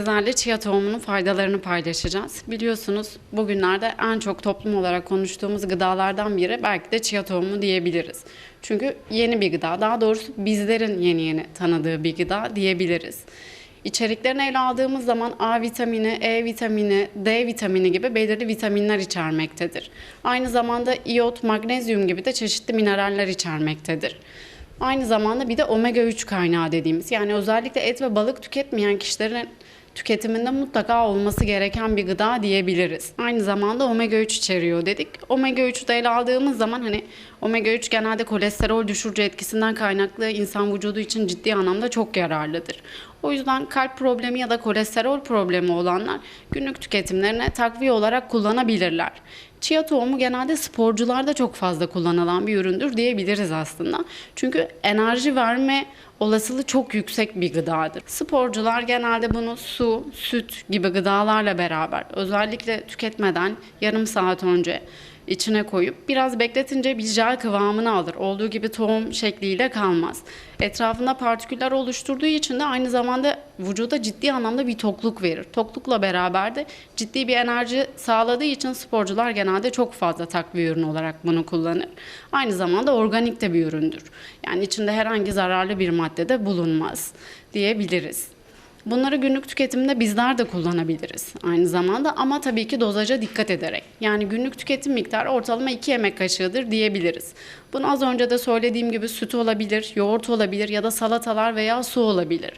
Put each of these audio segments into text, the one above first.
Sizlerle chia tohumunun faydalarını paylaşacağız. Biliyorsunuz bugünlerde en çok toplum olarak konuştuğumuz gıdalardan biri belki de chia tohumu diyebiliriz. Çünkü yeni bir gıda, daha doğrusu bizlerin yeni yeni tanıdığı bir gıda diyebiliriz. İçeriklerini ele aldığımız zaman A vitamini, E vitamini, D vitamini gibi belirli vitaminler içermektedir. Aynı zamanda iyot, magnezyum gibi de çeşitli mineraller içermektedir. Aynı zamanda bir de omega 3 kaynağı dediğimiz yani özellikle et ve balık tüketmeyen kişilerin tüketiminde mutlaka olması gereken bir gıda diyebiliriz. Aynı zamanda omega 3 içeriyor dedik. Omega 3'ü de ele aldığımız zaman hani omega 3 genelde kolesterol düşürücü etkisinden kaynaklı insan vücudu için ciddi anlamda çok yararlıdır. O yüzden kalp problemi ya da kolesterol problemi olanlar günlük tüketimlerine takviye olarak kullanabilirler. Chia tohumu genelde sporcularda çok fazla kullanılan bir üründür diyebiliriz aslında. Çünkü enerji verme olasılığı çok yüksek bir gıdadır. Sporcular genelde bunu su, süt gibi gıdalarla beraber özellikle tüketmeden yarım saat önce içine koyup biraz bekletince bir jel kıvamını alır. Olduğu gibi tohum şekliyle kalmaz. Etrafında partiküller oluşturduğu için de aynı zamanda vücuda ciddi anlamda bir tokluk verir. Toklukla beraber de ciddi bir enerji sağladığı için sporcular genelde çok fazla takviye ürünü olarak bunu kullanır. Aynı zamanda organik de bir üründür. Yani içinde herhangi zararlı bir madde de bulunmaz diyebiliriz. Bunları günlük tüketimde bizler de kullanabiliriz aynı zamanda ama tabii ki dozaja dikkat ederek. Yani günlük tüketim miktarı ortalama 2 yemek kaşığıdır diyebiliriz. Bunu az önce de söylediğim gibi süt olabilir, yoğurt olabilir ya da salatalar veya su olabilir.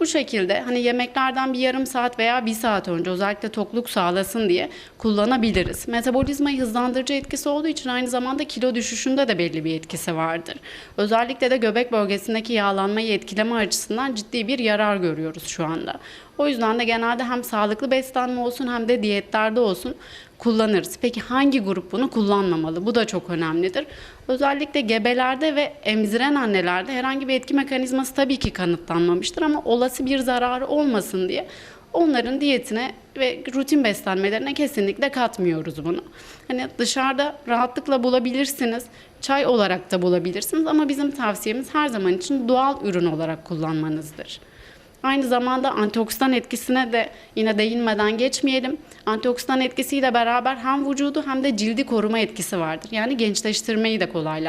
Bu şekilde hani yemeklerden bir yarım saat veya bir saat önce özellikle tokluk sağlasın diye kullanabiliriz. Metabolizmayı hızlandırıcı etkisi olduğu için aynı zamanda kilo düşüşünde de belli bir etkisi vardır. Özellikle de göbek bölgesindeki yağlanmayı etkileme açısından ciddi bir yarar görüyoruz şu anda. O yüzden de genelde hem sağlıklı beslenme olsun hem de diyetlerde olsun kullanırız. Peki hangi grup bunu kullanmamalı? Bu da çok önemlidir. Özellikle gebelerde ve emziren annelerde herhangi bir etki mekanizması tabii ki kanıtlanmamıştır ama olası bir zararı olmasın diye onların diyetine ve rutin beslenmelerine kesinlikle katmıyoruz bunu. Hani dışarıda rahatlıkla bulabilirsiniz. Çay olarak da bulabilirsiniz ama bizim tavsiyemiz her zaman için doğal ürün olarak kullanmanızdır. Aynı zamanda antioksidan etkisine de yine değinmeden geçmeyelim. Antioksidan etkisiyle beraber hem vücudu hem de cildi koruma etkisi vardır. Yani gençleştirmeyi de kolaylaştırır.